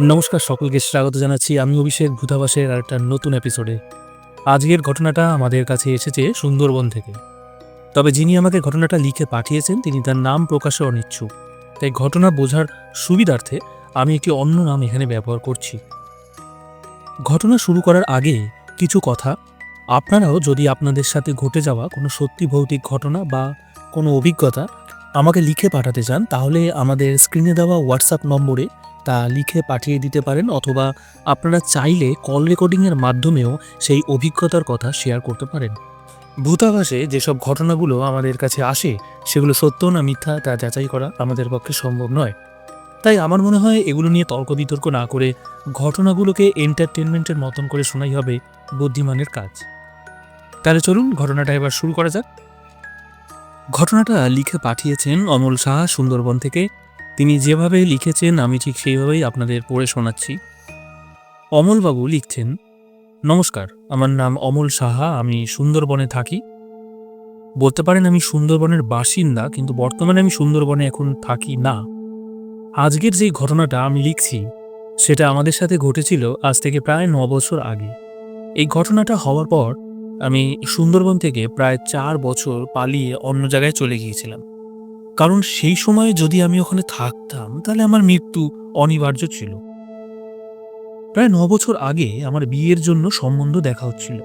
নমস্কার সকলকে, স্বাগত জানাচ্ছি আমি অভিষেক ভূতাবাসের আর একটা নতুন এপিসোডে আজকের ঘটনাটা আমাদের কাছে এসেছে সুন্দরবন থেকে। তবে যিনি আমাকে ঘটনাটা লিখে পাঠিয়েছেন, তিনি তার নাম প্রকাশে অনিচ্ছুক। তাই ঘটনা বোঝার সুবিধার্থে আমি একটি অন্য নাম এখানে ব্যবহার করছি। ঘটনা শুরু করার আগে কিছু কথা। আপনারাও যদি আপনাদের সাথে ঘটে যাওয়া কোনো সত্যি ভৌতিক ঘটনা বা কোনো অভিজ্ঞতা আমাকে লিখে পাঠাতে চান, তাহলে আমাদের স্ক্রিনে দেওয়া হোয়াটসঅ্যাপ নম্বরে তা লিখে পাঠিয়ে দিতে পারেন অথবা আপনারা চাইলে কল রেকর্ডিংয়ের মাধ্যমেও সেই অভিজ্ঞতার কথা শেয়ার করতে পারেন। ভূতাভাসে যেসব ঘটনাগুলো আমাদের কাছে আসে, সেগুলো সত্য না মিথ্যা তা যাচাই করা আমাদের পক্ষে সম্ভব নয়। তাই আমার মনে হয় এগুলো নিয়ে তর্ক বিতর্ক না করে ঘটনাগুলোকে এন্টারটেনমেন্টের মতন করে শোনাই হবে বুদ্ধিমানের কাজ। তাহলে চলুন ঘটনাটা এবার শুরু করা যাক। ঘটনাটা লিখে পাঠিয়েছেন অমল সাহা সুন্দরবন থেকে তিনি যেভাবে লিখেছেন, আমি ঠিক সেইভাবেই আপনাদের পড়ে শোনাচ্ছি। অমলবাবু লিখছেন, নমস্কার, আমার নাম অমল সাহা, আমি সুন্দরবনে থাকি। বলতে পারেন আমি সুন্দরবনের বাসিন্দা, কিন্তু বর্তমানে আমি সুন্দরবনে এখন থাকি না। আজকের যেই ঘটনাটা আমি লিখছি, সেটা আমাদের সাথে ঘটেছিল আজ থেকে প্রায় ন বছর আগে। এই ঘটনাটা হওয়ার পর আমি সুন্দরবন থেকে প্রায় চার বছর পালিয়ে অন্য জায়গায় চলে গিয়েছিলাম। কারণ সেই সময়ে যদি আমি ওখানে থাকতাম, তাহলে আমার মৃত্যু অনিবার্য ছিল। প্রায় ন বছর আগে আমার বিয়ের জন্য সম্বন্ধ দেখা হচ্ছিল।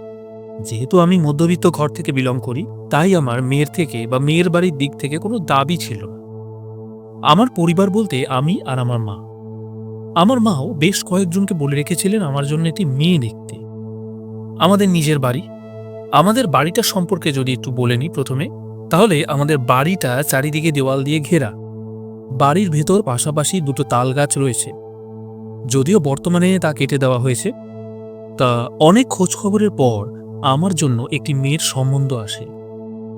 যেহেতু আমি মধ্যবিত্ত ঘর থেকে বিলং করি, তাই আমার মেয়ের থেকে বা মেয়ের বাড়ির দিক থেকে কোনো দাবি ছিল না। আমার পরিবার বলতে আমি আর আমার মা। আমার মাও বেশ কয়েকজনকে বলে রেখেছিলেন আমার জন্য একটি মেয়ে দেখতে। আমাদের নিজের বাড়ি। আমাদের বাড়িটা সম্পর্কে যদি একটু বলে নিই প্রথমে। তাহলে আমাদের বাড়িটা চারিদিকে দেওয়াল দিয়ে ঘেরা। বাড়ির ভেতর পাশাপাশি দুটো তাল গাছ রয়েছে। যদিও বর্তমানে তা কেটে দেওয়া হয়েছে। তা অনেক খোঁজখবরের পর আমার জন্য একটি মেয়ের সম্বন্ধ আসে।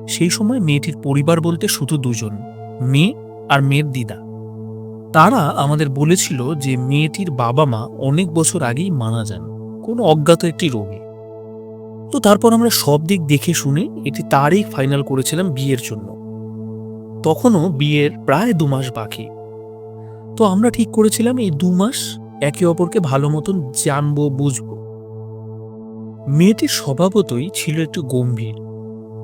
সেই সময় মেয়েটির পরিবার বলতে শুধু দুজন, মেয়ে আর মেয়ের দিদা। তারা আমাদের বলেছিল যে মেয়েটির বাবা মা অনেক বছর আগেই মারা যান। কোনো অজ্ঞাত একটি রোগে। তো তারপর আমরা সব দিক দেখে শুনে এটি তারিখ ফাইনাল করেছিলাম বিয়ের জন্য। তখনও বিয়ের প্রায় দু মাস বাকি। তো আমরা ঠিক করেছিলাম এই দু মাস একে অপরকে ভালো মতন জানব, বুঝব। মেয়েটির স্বভাবতই ছিল একটু গম্ভীর।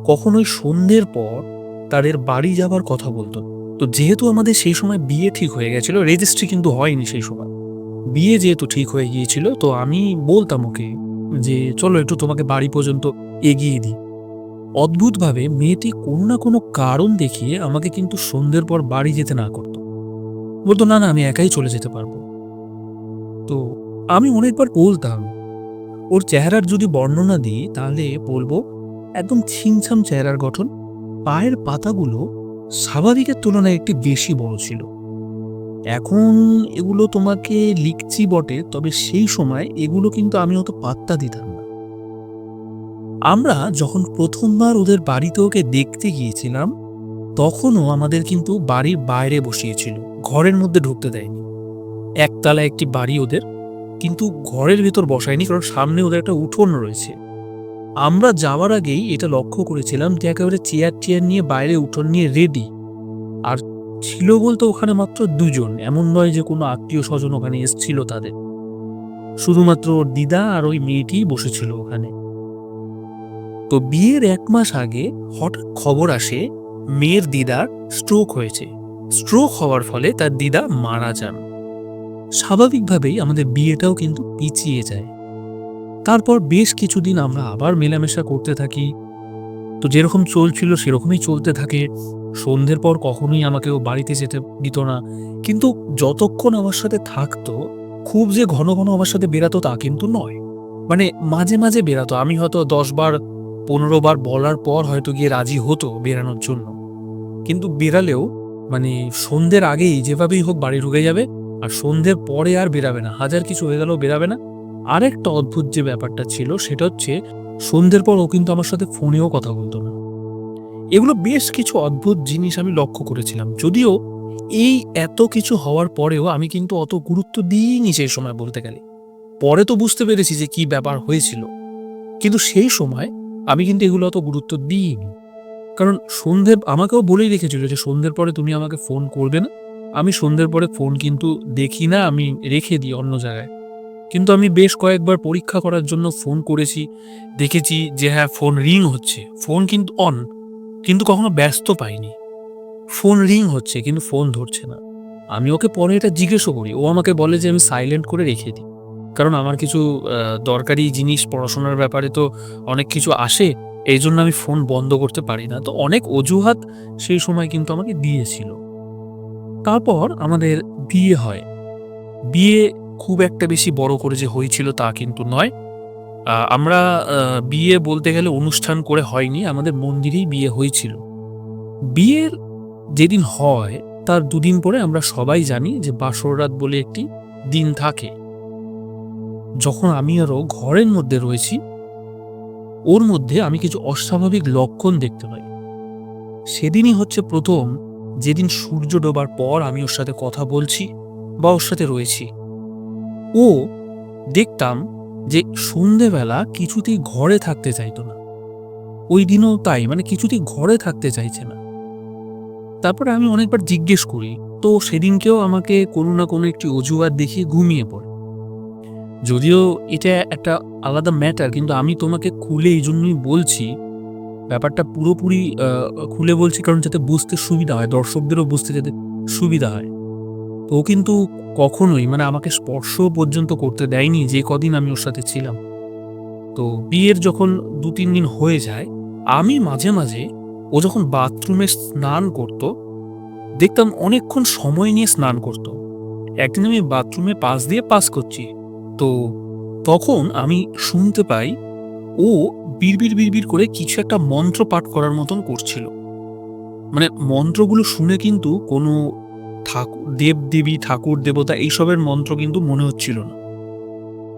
কখনোই সন্ধ্যের পর তাদের বাড়ি যাবার কথা বলতো। তো যেহেতু আমাদের সেই সময় বিয়ে ঠিক হয়ে গেছিল রেজিস্ট্রি কিন্তু হয়নি সেই সময়। বিয়ে যেহেতু ঠিক হয়ে গিয়েছিল, তো আমি বলতাম ওকে যে চলো একটু তোমাকে বাড়ি পর্যন্ত এগিয়ে দিই। অদ্ভুতভাবে মেয়েটি কোনো না কোনো কারণ দেখিয়ে আমাকে কিন্তু সন্ধ্যের পর বাড়ি যেতে না করত। বলতো, না না, আমি একাই চলে যেতে পারব। তো আমি অনেকবার বলতাম, ওর চেহারার যদি বর্ণনা দিই, তাহলে বলব, একদম ছিমছাম চেহারার গঠন, পায়ের পাতাগুলো স্বাভাবিকের তুলনায় একটি বেশি বড় ছিল। এখন এগুলো তোমাকে লিখছি বটে, তবে সেই সময় এগুলো কিন্তু আমি অত পাত্তা দিতাম না। আমরা যখন প্রথমবার ওদের বাড়িতে ওকে দেখতে গিয়েছিলাম, তখনও আমাদের কিন্তু বাড়ির বাইরে বসিয়েছিল, ঘরের মধ্যে ঢুকতে দেয়নি। একতলা একটি বাড়ি ওদের, কিন্তু ঘরের ভেতর বসায়নি, কারণ সামনে ওদের একটা উঠোন রয়েছে। আমরা যাওয়ার আগেই এটা লক্ষ্য করেছিলাম যে একেবারে চেয়ার টেয়ার নিয়ে বাইরে উঠোন নিয়ে রেডি আর ছিল বলতে ওখানে মাত্র দুজন, এমন নয় যে কোনো আত্মীয় স্বজন ওখানে এসছিল তাদের। শুধুমাত্র ওর দিদা আর ওই মেয়েটিই বসেছিল ওখানে। তো বিয়ের এক মাস আগে হঠাৎ খবর আসে, মেয়ের দিদার স্ট্রোক হয়েছে। স্ট্রোক হওয়ার ফলে তার দিদা মারা যান। স্বাভাবিকভাবেই আমাদের বিয়েটাও কিন্তু পিছিয়ে যায়। তারপর বেশ কিছুদিন আমরা আবার মেলামেশা করতে থাকি তো যেরকম চলছিল সেরকমই চলতে থাকে। সন্ধ্যের পর কখনোই আমাকে ও বাড়িতে যেতে দিত না। কিন্তু যতক্ষণ আমার সাথে থাকতো, খুব যে ঘন ঘন আমার সাথে বেরাতো তা কিন্তু নয়। মানে মাঝে মাঝে বেরাতো আমি হয়তো দশ বার, পনেরো বার বলার পর হয়তো গিয়ে রাজি হতো বেরানোর জন্য। কিন্তু বেরালেও মানে সন্ধ্যের আগেই যেভাবেই হোক বাড়ি ঢুকে যাবে, আর সন্ধ্যের পরে আর বেরাবে না। হাজার কিছু হয়ে গেলেও বেরাবে না। আরেকটা অদ্ভুত যে ব্যাপারটা ছিল, সেটা হচ্ছে সন্ধ্যের পর ও কিন্তু আমার সাথে ফোনেও কথা বলতো না। এগুলো বেশ কিছু অদ্ভুত জিনিস আমি লক্ষ্য করেছিলাম। যদিও এই এত কিছু হওয়ার পরেও আমি কিন্তু অত গুরুত্ব দিইনি সেই সময় বলতে গেলে। পরে তো বুঝতে পেরেছি যে কি ব্যাপার হয়েছিল। কিন্তু সেই সময় আমি কিন্তু এগুলো অত গুরুত্ব দিইনি। কারণ সন্ধ্যে আমাকেও বলেই রেখেছিল যে সন্ধ্যের পরে তুমি আমাকে ফোন করবে না। আমি সন্ধ্যের পরে ফোন কিন্তু দেখি না, আমি রেখে দিই অন্য জায়গায়। কিন্তু আমি বেশ কয়েকবার পরীক্ষা করার জন্য ফোন করেছি, দেখেছি যে হ্যাঁ ফোন রিং হচ্ছে। ফোন কিন্তু অন, কিন্তু কখনো ব্যস্ত পাইনি। ফোন রিং হচ্ছে, কিন্তু ফোন ধরছে না। আমি ওকে পরে এটা জিজ্ঞেসও করি, ও আমাকে বলে যে আমি সাইলেন্ট করে রেখে দিই। কারণ আমার কিছু দরকারি জিনিস, পড়াশোনার ব্যাপারে তো অনেক কিছু আসে, এই জন্য আমি ফোন বন্ধ করতে পারি না। তো অনেক অজুহাত সেই সময় কিন্তু আমাকে দিয়েছিল। তারপর আমাদের বিয়ে হয়। বিয়ে খুব একটা বেশি বড় করে যে হয়েছিল তা কিন্তু নয়। আমরা বিয়ে বলতে গেলে অনুষ্ঠান করে হয়নি, আমাদের মন্দিরেই বিয়ে হয়েছিল। বিয়ের যেদিন হয়, তার দুদিন পরে আমরা সবাই জানি যে বাসর রাত বলে একটি দিন থাকে। যখন আমি আরও ঘরের মধ্যে রয়েছি, ওর মধ্যে আমি কিছু অস্বাভাবিক লক্ষণ দেখতে পাই। সেদিনই হচ্ছে প্রথম, যেদিন সূর্য ডোবার পর আমি ওর সাথে কথা বলছি বা ওর সাথে রয়েছি। ও দেখতাম যে সন্ধেবেলা কিছুতেই ঘরে থাকতে চাইতো না। ওই দিনও তাই মানে কিছুতেই ঘরে থাকতে চাইছে না। তারপরে আমি অনেকবার জিজ্ঞেস করি, তো সেদিনকেও আমাকে কোনো না কোনো একটি অজুহাত দেখিয়ে ঘুমিয়ে পড়ে? যদিও এটা একটা আলাদা ম্যাটার কিন্তু আমি তোমাকে খুলে এই জন্যই বলছি, ব্যাপারটা পুরোপুরি খুলে বলছি কারণ যাতে বুঝতে সুবিধা হয়, দর্শকদেরও বুঝতে যাতে সুবিধা হয়। ও কিন্তু কখনোই মানে আমাকে স্পর্শ পর্যন্ত করতে দেয়নি যে কদিন আমি ওর সাথে ছিলাম। তো বিয়ের যখন দু তিন দিন হয়ে যায়, আমি মাঝে মাঝে ও যখন বাথরুমে স্নান করত, দেখতাম অনেকক্ষণ সময় নিয়ে স্নান করত। একদিন আমি বাথরুমে পাশ দিয়ে পাস করছি। তো তখন আমি শুনতে পাই, ও বিড়বিড় বিড়বিড় করে কিছু একটা মন্ত্র পাঠ করার মতন করছিল। মানে মন্ত্রগুলো শুনে কিন্তু কোনো ঠাকুর দেব দেবী ঠাকুর, দেবতা এইসবের মন্ত্র কিন্তু মনে হচ্ছিল না।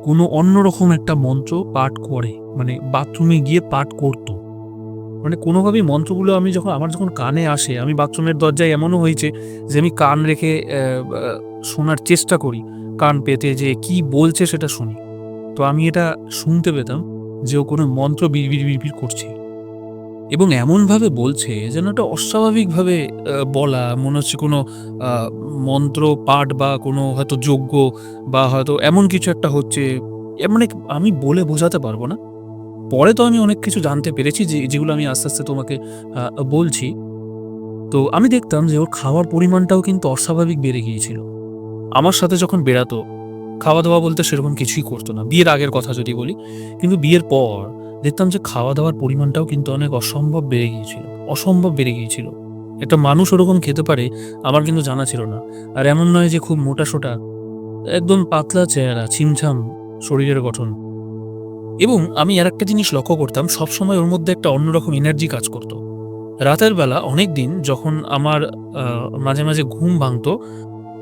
কোনো অন্যরকম একটা মন্ত্র পাঠ করে মানে বাথরুমে গিয়ে পাঠ করতো। মানে কোনোভাবেই মন্ত্রগুলো আমি যখন, আমার যখন কানে আসে, আমি বাথরুমের দরজায় এমনও হয়েছে যে আমি কান রেখে শোনার চেষ্টা করি, কান পেতে যে কি বলছে সেটা শুনি। তো আমি এটা শুনতে পেতাম যে ও কোনো মন্ত্র বিড়বিড় বিড়বিড় করছে। এবং এমনভাবে বলছে যেন একটা অস্বাভাবিকভাবে বলা মনে হচ্ছে কোনো মন্ত্র, পাঠ বা কোনো হয়তো যজ্ঞ বা হয়তো এমন কিছু একটা হচ্ছে। মানে আমি বলে বোঝাতে পারব না। পরে তো আমি অনেক কিছু জানতে পেরেছি যে যেগুলো আমি আস্তে আস্তে তোমাকে বলছি। তো আমি দেখতাম যে ওর খাওয়ার পরিমাণটাও কিন্তু অস্বাভাবিক বেড়ে গিয়েছিল। আমার সাথে যখন বেড়াতো খাওয়া দাওয়া বলতে সেরকম কিছুই করতো না। বিয়ের আগের কথা যদি বলি, কিন্তু বিয়ের পর দেখতাম যে খাওয়া দাওয়ার পরিমাণটাও কিন্তু অনেক অসম্ভব বেড়ে গিয়েছিল, অসম্ভব বেড়ে গিয়েছিল। একটা মানুষ ওরকম খেতে পারে, আমার কিন্তু জানা ছিল না। আর এমন নয় যে খুব মোটা সোটা একদম পাতলা চেহারা, ছিমছাম শরীরের গঠন। এবং আমি আর একটা জিনিস লক্ষ্য করতাম, সবসময় ওর মধ্যে একটা অন্যরকম এনার্জি কাজ করতো। রাতের বেলা অনেক দিন যখন আমার মাঝে মাঝে ঘুম ভাঙতো,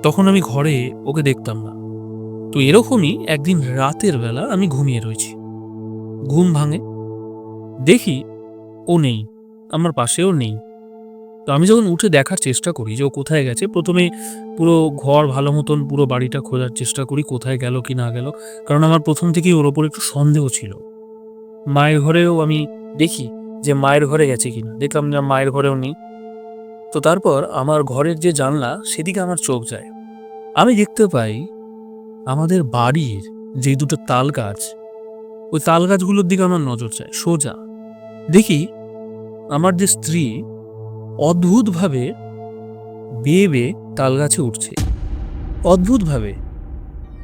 তখন আমি ঘরে ওকে দেখতাম না। তো এরকমই একদিন রাতের বেলা আমি ঘুমিয়ে রয়েছি। ঘুম ভাঙে। দেখি ও নেই, আমার পাশেও নেই। তো আমি যখন উঠে দেখার চেষ্টা করি যে ও কোথায় গেছে, প্রথমে পুরো ঘর ভালো মতন পুরো বাড়িটা খোঁজার চেষ্টা করি কোথায় গেল কি না গেল, কারণ আমার প্রথম থেকেই ওর ওপর একটু সন্দেহ ছিল। মায়ের ঘরেও আমি দেখি যে মায়ের ঘরে গেছে কিনা, দেখলাম যে মায়ের ঘরেও নেই। তো তারপর আমার ঘরের যে জানলা, সেদিকে আমার চোখ যায়। আমি দেখতে পাই আমাদের বাড়ির যে দুটো তাল গাছ ওই তাল গাছগুলোর দিকে আমার নজর যায় সোজা। দেখি আমার যে স্ত্রী অদ্ভুতভাবে বেয়ে বেয়ে তাল গাছে উঠছে। অদ্ভুতভাবে।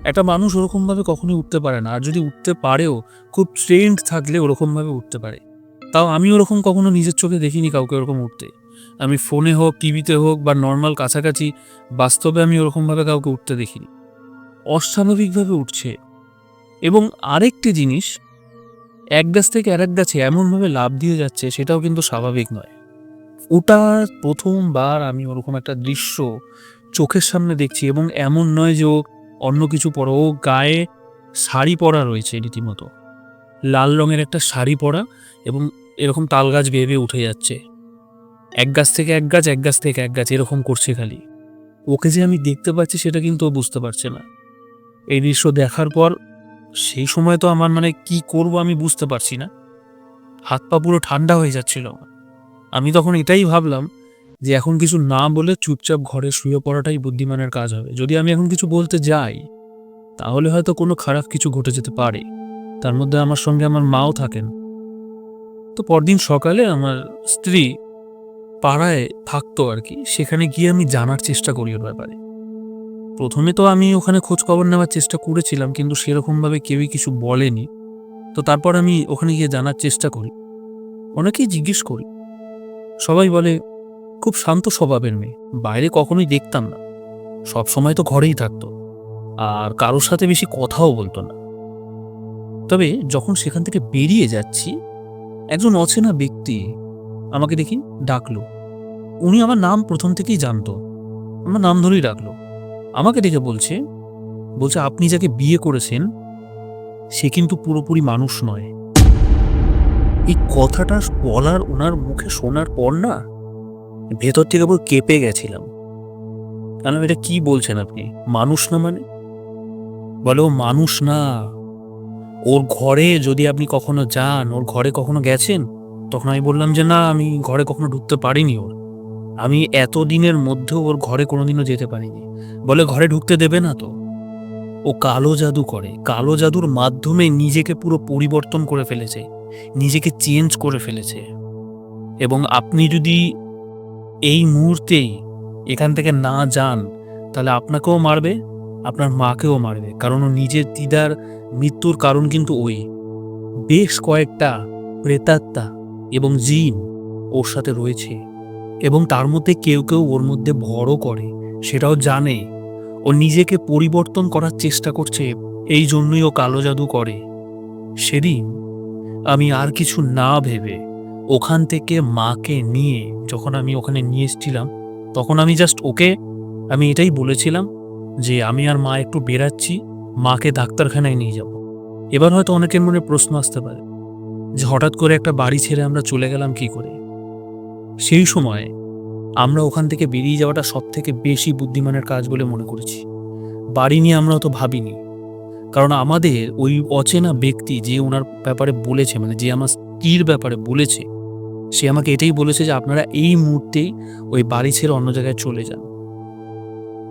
একটা মানুষ ওরকমভাবে কখনোই উঠতে পারে না, আর যদি উঠতে পারেও, খুব ট্রেন্ড থাকলে ওরকমভাবে উঠতে পারে। তাও আমি ওরকম কখনো নিজের চোখে দেখিনি কাউকে ওরকম উঠতে। আমি ফোনে হোক, টিভিতে হোক, বা নর্মাল কাছাকাছি, বাস্তবে আমি ওরকমভাবে কাউকে উঠতে দেখিনি। অস্বাভাবিকভাবে উঠছে। এবং আরেকটি জিনিস, এক গাছ থেকে আরেক গাছে এমনভাবে লাভ দিয়ে যাচ্ছে, সেটাও কিন্তু স্বাভাবিক নয়। ওটার প্রথমবার আমি ওরকম একটা দৃশ্য চোখের সামনে দেখছি এবং এমন নয় যে ও অন্য কিছু পরা, ও গায়ে শাড়ি পরা রয়েছে রীতিমতো। লাল রঙের একটা শাড়ি পরা এবং এরকম তাল গাছ বেয়ে বেয়ে উঠে যাচ্ছে। এক গাছ থেকে এক গাছ এক গাছ থেকে এক গাছ, এরকম করছে খালি। ওকে যে আমি দেখতে পাচ্ছি সেটা কিন্তু ও বুঝতে পারছে না। এই দৃশ্য দেখার পর সেই সময় তো আমার মানে কি করব আমি বুঝতে পারছি না। হাত পা পুরো ঠান্ডা হয়ে যাচ্ছিল। আমার। আমি তখন এটাই ভাবলাম যে এখন কিছু না বলে চুপচাপ ঘরে শুয়ে পড়াটাই বুদ্ধিমানের কাজ হবে। যদি আমি এখন কিছু বলতে যাই, তাহলে হয়তো কোনো খারাপ কিছু ঘটে যেতে পারে। তার মধ্যে আমার সঙ্গে আমার মাও থাকেন। তো পরদিন সকালে আমার স্ত্রী পাড়ায় থাকতো আর কি। সেখানে গিয়ে আমি জানার চেষ্টা করি ওর ব্যাপারে। প্রথমে তো আমি ওখানে খোঁজ খবর নেওয়ার চেষ্টা করেছিলাম, কিন্তু সেরকমভাবে কেউই কিছু বলেনি। তো তারপর আমি ওখানে গিয়ে জানার চেষ্টা করি। অনেকেই জিজ্ঞেস করি। সবাই বলে, খুব শান্ত স্বভাবের মেয়ে, বাইরে কখনোই দেখতাম না। সব সময় তো ঘরেই থাকতো। আর কারোর সাথে বেশি কথাও বলতো না। তবে যখন সেখান থেকে বেরিয়ে যাচ্ছি, একজন অচেনা ব্যক্তি আমাকে দেখি ডাকলো। উনি আমার নাম প্রথম থেকেই জানতো। আমার নাম ধরেই ডাকলো। আমাকে দেখে বলছে বলছে, আপনি যাকে বিয়ে করেছেন, সে কিন্তু পুরোপুরি মানুষ নয়। এই কথাটা বলার ওনার মুখে শোনার পর না, ভেতর থেকে পুরো কেঁপে গেছিলাম। কেন এটা কি বলছেন আপনি? মানুষ না মানে? বলে মানুষ না। ওর ঘরে যদি আপনি কখনো যান, ওর ঘরে কখনো গেছেন, তখন আমি বললাম যে, না, আমি ঘরে কখনো ঢুকতে পারিনি ওর। আমি এতদিনের মধ্যেও ওর ঘরে কোনোদিনও যেতে পারিনি। বলে ঘরে ঢুকতে দেবে না তো? ও কালো জাদু করে, কালো জাদুর মাধ্যমে নিজেকে পুরো পরিবর্তন করে ফেলেছে, নিজেকে চেঞ্জ করে ফেলেছে। এবং আপনি যদি এই মুহূর্তেই এখান থেকে না যান, তাহলে আপনাকেও মারবে, আপনার মাকেও মারবে, কারণ ও নিজের দিদার মৃত্যুর কারণ কিন্তু ওই। বেশ কয়েকটা প্রেতাত্মা এবং জিন ওর সাথে রয়েছে। এবং তার মধ্যে কেউ কেউ ওর মধ্যে ভরও করে, সেটাও জানে। ও নিজেকে পরিবর্তন করার চেষ্টা করছে, এই জন্যই ও কালো জাদু করে। সেদিন আমি আর কিছু না ভেবে ওখান থেকে মাকে নিয়ে যখন আমি ওখানে নিয়ে এসেছিলাম, তখন আমি জাস্ট ওকে, আমি এটাই বলেছিলাম যে আমি আর মা একটু বেরাচ্ছি, মাকে ডাক্তারখানায় নিয়ে যাব। এবার হয়তো অনেকের মনে প্রশ্ন আসতে পারে যে হঠাৎ করে একটা বাড়ি ছেড়ে আমরা চলে গেলাম কি করে? সেই সময় আমরা ওখান থেকে বেরিয়ে যাওয়াটা সব থেকে বেশি বুদ্ধিমানের কাজ বলে মনে করেছি। বাড়ি নিয়ে আমরা অত ভাবিনি। কারণ আমাদের ওই অচেনা ব্যক্তি যে ওনার ব্যাপারে বলেছে মানে যে আমার স্ত্রীর ব্যাপারে বলেছে, সে আমাকে এটাই বলেছে যে আপনারা এই মুহূর্তেই ওই বাড়ি ছেড়ে অন্য জায়গায় চলে যান।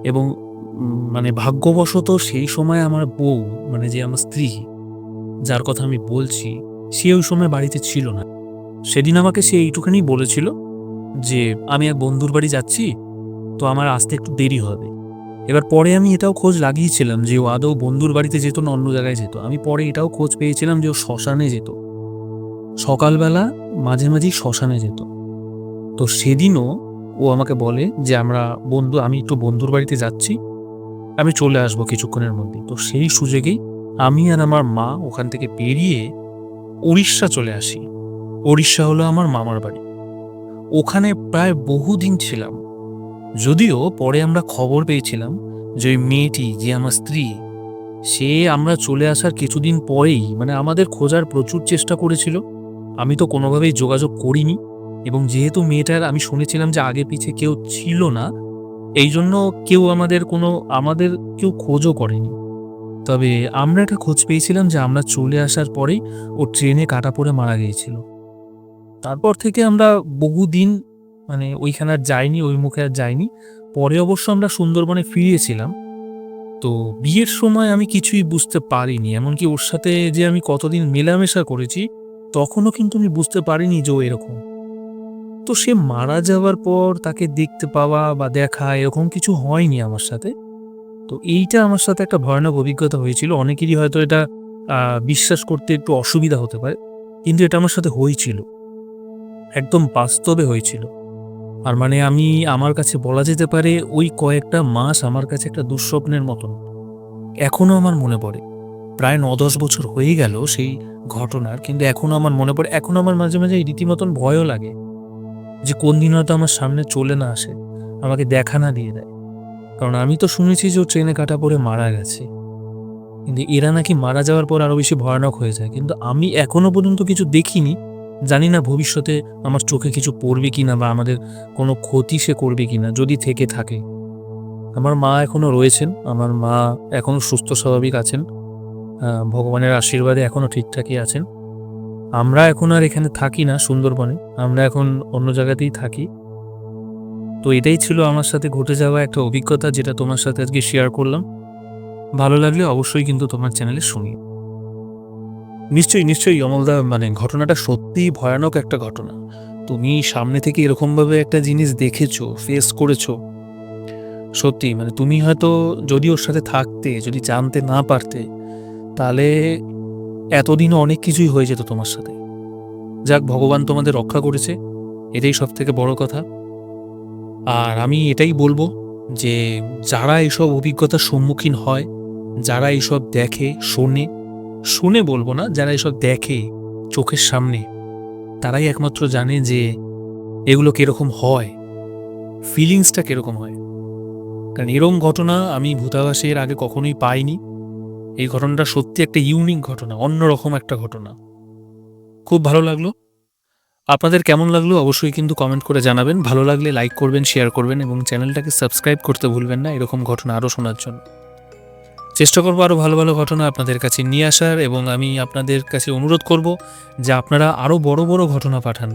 এবং মানে ভাগ্যবশত সেই সময় আমার বউ মানে যে আমার স্ত্রী, যার কথা আমি বলছি, সে ওই সময় বাড়িতে ছিল না। সেদিন আমাকে সে এইটুখানি বলেছিল যে আমি এক বন্ধুর বাড়ি যাচ্ছি, তো আমার আসতে একটু দেরি হবে। এবার পরে আমি এটাও খোঁজ লাগিয়েছিলাম যে ও আদৌ বন্ধুর বাড়িতে যেত না অন্য জায়গায় যেত। আমি পরে এটাও খোঁজ পেয়েছিলাম যে ও শ্মশানে যেত। সকালবেলা মাঝে মাঝেই শ্মশানে যেত। তো সেদিনও ও আমাকে বলে যে, আমরা বন্ধু, আমি একটু বন্ধুর বাড়িতে যাচ্ছি। আমি চলে আসব কিছুক্ষণের মধ্যে তো সেই সুযোগেই আমি আর আমার মা ওখান থেকে বেরিয়ে উড়িষ্যা চলে আসি। উড়িষ্যা হলো আমার মামার বাড়ি। ওখানে প্রায় বহুদিন ছিলাম। যদিও পরে আমরা খবর পেয়েছিলাম যে ওই মেয়েটি, যে আমার স্ত্রী, সে আমরা চলে আসার কিছুদিন পরেই মানে আমাদের খোঁজার প্রচুর চেষ্টা করেছিল। আমি তো কোনোভাবেই যোগাযোগ করিনি এবং যেহেতু মেয়েটার আমি শুনেছিলাম যে আগে পিছে কেউ ছিল না, এই জন্য কেউ আমাদের কোনো, আমাদের কেউ খোঁজও করেনি। তবে আমরা একটা খোঁজ পেয়েছিলাম যে আমরা চলে আসার পরেই ও ট্রেনে কাটা পড়ে মারা গিয়েছিল। তারপর থেকে আমরা বহুদিন মানে ওইখানে আর যাইনি, ওই মুখে আর যাইনি। পরে অবশ্য আমরা সুন্দরবনে ফিরিয়েছিলাম। তো বিয়ের সময় আমি কিছুই বুঝতে পারিনি, এমনকি ওর সাথে যে আমি কতদিন মেলামেশা করেছি, তখনও কিন্তু আমি বুঝতে পারিনি যে ও এরকম। তো সে মারা যাওয়ার পর তাকে দেখতে পাওয়া বা দেখা এরকম কিছু হয়নি আমার সাথে। তো এইটা আমার সাথে একটা ভয়ানক অভিজ্ঞতা হয়েছিল। অনেকেরই হয়তো এটা বিশ্বাস করতে একটু অসুবিধা হতে পারে, কিন্তু এটা আমার সাথে হয়েছিল। একদম বাস্তবে হয়েছিল। আর মানে আমি আমার কাছে বলা যেতে পারে ওই কয়েকটা মাস আমার কাছে একটা দুঃস্বপ্নের মতন। এখনও আমার মনে পড়ে। প্রায় ন দশ বছর হয়ে গেল সেই ঘটনার, কিন্তু এখনও আমার মনে পড়ে, এখন আমার মাঝে মাঝে রীতিমতন ভয়ও লাগে যে কোন দিন হয়তো আমার সামনে চলে না আসে, আমাকে দেখা না দিয়ে দেয়। কারণ আমি তো শুনেছি যে ও ট্রেনে কাটা পড়ে মারা গেছে। কিন্তু এরা নাকি মারা যাওয়ার পর আরও বেশি ভয়ানক হয়ে যায়। কিন্তু আমি এখনও পর্যন্ত কিছু দেখিনি। জানি না ভবিষ্যতে আমার চোখে কিছু পড়বে কি না বা আমাদের কোনো ক্ষতি সে করবে কি না যদি থেকে থাকে। আমার মা এখনও রয়েছেন, আমার মা এখনও সুস্থ স্বাভাবিক আছেন ভগবানের আশীর্বাদে এখনও ঠিকঠাকই আছেন। আমরা এখন আর এখানে থাকি না সুন্দরবনে, আমরা এখন অন্য জায়গাতেই থাকি। তো এটাই ছিল আমার সাথে ঘটে যাওয়া একটা অভিজ্ঞতা যেটা তোমার সাথে আজকে শেয়ার করলাম। ভালো লাগলে অবশ্যই কিন্তু তোমার চ্যানেলে শুনি নিশ্চয়ই নিশ্চয়ই, অমলদা মানে ঘটনাটা সত্যিই ভয়ানক একটা ঘটনা। তুমি সামনে থেকে এরকমভাবে একটা জিনিস দেখেছ ফেস করেছ। সত্যি মানে তুমি হয়তো যদি ওর সাথে থাকতে, যদি জানতে না পারতে, তাহলে এতদিনও অনেক কিছুই হয়ে যেত তোমার সাথে। যাক, ভগবান তোমাদের রক্ষা করেছে, এটাই সব থেকে বড় কথা। আর আমি এটাই বলব যে, যারা এসব অভিজ্ঞতার সম্মুখীন হয়, যারা এসব দেখে, শোনে শুনে বলব না, যারা এসব দেখে চোখের সামনে, তারাই একমাত্র জানে যে এগুলো কীরকম হয় ফিলিংসটা কীরকম হয়। কারণ এরম ঘটনা আমি ভূতাবাসের আগে কখনোই পাইনি। এই ঘটনাটা সত্যি একটা ইউনিক ঘটনা, অন্যরকম একটা ঘটনা। খুব ভালো লাগল। আপনাদের কেমন লাগল অবশ্যই কিন্তু কমেন্ট করে জানাবেন। ভালো লাগলে লাইক করবেন শেয়ার করবেন এবং চ্যানেলটাকে সাবস্ক্রাইব করতে ভুলবেন না এরকম ঘটনা আরও শোনার জন্য। চেষ্টা করব আরও ভালো ভালো ঘটনা আপনাদের কাছে নিয়ে আসার এবং আমি আপনাদের কাছে অনুরোধ করব যে আপনারা আরও বড় বড় ঘটনা পাঠান।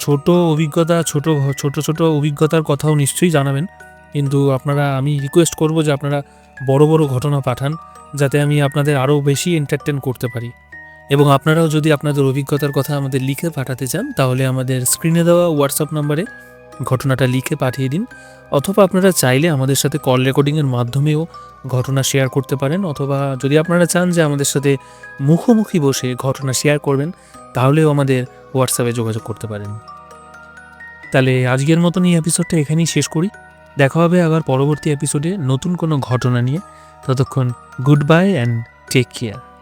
ছোট অভিজ্ঞতা, ছোট ছোট ছোট অভিজ্ঞতার কথাও নিশ্চয়ই জানাবেন। কিন্তু আপনারা, আমি রিকোয়েস্ট করব যে আপনারা বড় বড় ঘটনা পাঠান, যাতে আমি আপনাদের আরও বেশি এন্টারটেন করতে পারি। এবং আপনারাও যদি আপনাদের অভিজ্ঞতার কথা আমাদের লিখে পাঠাতে চান, তাহলে আমাদের স্ক্রিনে দেওয়া হোয়াটসঅ্যাপ নাম্বারে ঘটনাটা লিখে পাঠিয়ে দিন, অথবা আপনারা চাইলে আমাদের সাথে কল রেকর্ডিংয়ের মাধ্যমেও ঘটনা শেয়ার করতে পারেন, অথবা যদি আপনারা চান যে আমাদের সাথে মুখোমুখি বসে ঘটনা শেয়ার করবেন, তাহলেও আমাদের হোয়াটসঅ্যাপে যোগাযোগ করতে পারেন। তাহলে আজকের মতন এই এপিসোডটা এখানেই শেষ করি। দেখা হবে আবার পরবর্তী এপিসোডে নতুন কোনো ঘটনা নিয়ে। ততক্ষণ good bye and take care